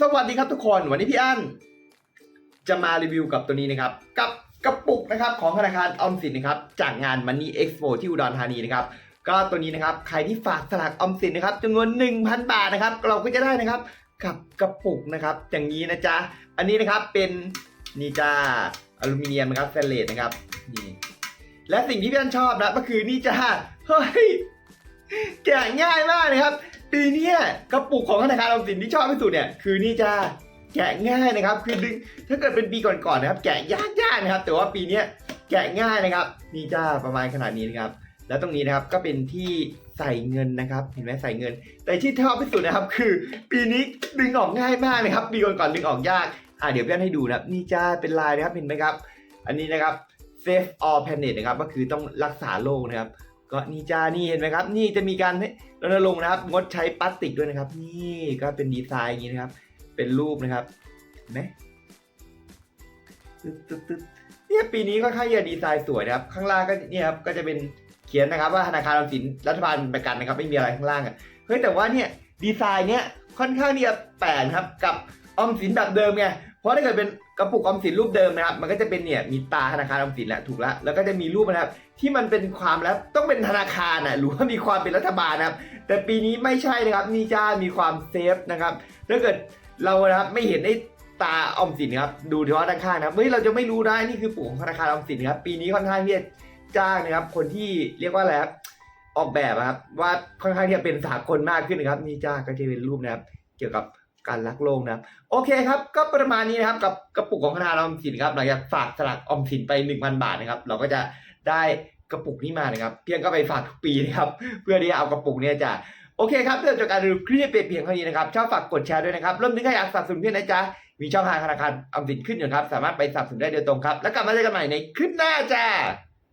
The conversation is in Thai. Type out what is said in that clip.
สวัสดีครับทุกคน วันนี้พี่อั้นจะมารีวิวกับตัวนี้นะครับ กับกระปุกนะครับของธนาคารออมสินนะครับจากงาน Money Expo ที่อุดรธานีนะครับก็ตัวนี้นะครับใครที่ฝากสลากออมสินนะครับจำนวน 1,000 บาทนะครับ เราก็จะได้นะครับกับกระปุกนะครับอย่างนี้นะจ๊ะอันนี้นะครับเป็นนี่จ้าอลูมิเนียมนะครับสแตนเลสนะครับนี่และสิ่งที่พี่อันชอบนะก็คือนี่จ้าเฮ้ยแกะง่ายมากเลยครับ ปีนี้กระปุกของธนาคารออมสินที่ชอบที่สุดเนี่ยคือนี่จ้าแกะง่ายนะครับ คือดึงถ้าเกิดเป็นปีก่อนๆนะครับ แกะยากๆนะครับ แต่ว่าปีนี้แกะง่ายนะครับนี่จ้าประมาณขนาดนี้นะครับ แล้วตรงนี้นะครับก็เป็นที่ใส่เงินนะครับ เห็นไหมใส่เงิน แต่ที่ชอบที่สุดนะครับ คือ ปีนี้ดึงออกง่ายมากนะครับ ปีก่อนๆดึงออกยากอ่าเดี๋ยวเพี่อนให้ดูนะครับนี่จ้าเป็นลายนะครับเห็นไหมครับ อันนี้นะครับ save all planet นะครับก็คือต้องรักษาโลกนะครับ ก็นี่จ้านี่เห็นไหมครับ นี่จะมีการรณรงค์นะครับ งดใช้พลาสติกด้วยนะครับ นี่ก็เป็นดีไซน์อย่างนี้นะครับ เป็นรูปนะครับเห็นไหมเนี่ยปีนี้ก็ค่อนข้างจะดีไซน์สวยนะครับ ข้างล่างก็เนี่ยครับก็จะเป็นเขียนนะครับ ว่าธนาคารออมสินรัฐบาลประกันนะครับ ไม่มีอะไรข้างล่างอะเฮ้ยแต่ว่าเนี่ยดีไซน์เนี่ยค่อนข้างที่จะแปลกครับกับออมสินแบบเดิมไง ราะถ้าเกิดเป็นกระปุกออมสินรูปเดิมนะครับ มันก็จะเป็นเนี่ยมีตาธนาคารออมสินแหละถูกแล้วแล้วก็จะมีรูปนะครับ ที่มันเป็นความแล้วต้องเป็นธนาคารนะหรือว่ามีความเป็นรัฐบาลนะครับ แต่ปีนี้ไม่ใช่นะครับนี่จ้ามีความเซฟนะครับถ้าเกิดเรานะครับไม่เห็นไอ้ตาออมสินครับดูเฉพาะด้านข้างนะครับเฮ้ยเราจะไม่รู้ได้นี่คือปู่ของธนาคารออมสินนะครับปีนี้ค่อนข้างที่จะจ้างนะครับ คนที่เรียกว่าอะไรครับออกแบบอะครับว่าค่อนข้างที่จะเป็นสากลมากขึ้นนะครับนี่จ้าก็จะเป็นรูปนะครับ เกี่ยวกับ การรักโลกนะครับโอเคครับก็ประมาณนี้นะครับกับกระปุกของธนาคารออมสินครับหลังจากฝากสลากออมสินไป 1,000 บาทนะครับ เราก็จะได้กระปุกนี้มานะครับ เพียงก็ไปฝากทุกปีนะครับ เพื่อที่จะเอากระปุกเนี้จะโอเคครับเรื่องจากการรีวิวคลิปเพียงเท่านี้นะครับชอบฝากกดแชร์ด้วยนะครับรวมถึงใครอยากสนับสนุนเพื่อนนะจ๊ะมีช่องทางธนาคารออมสินขึ้นอยู่ครับ สามารถไปสนับสนุนได้โดยตรงครับ แล้วกลับมาเจอกันใหม่ในคลิปหน้าจ้า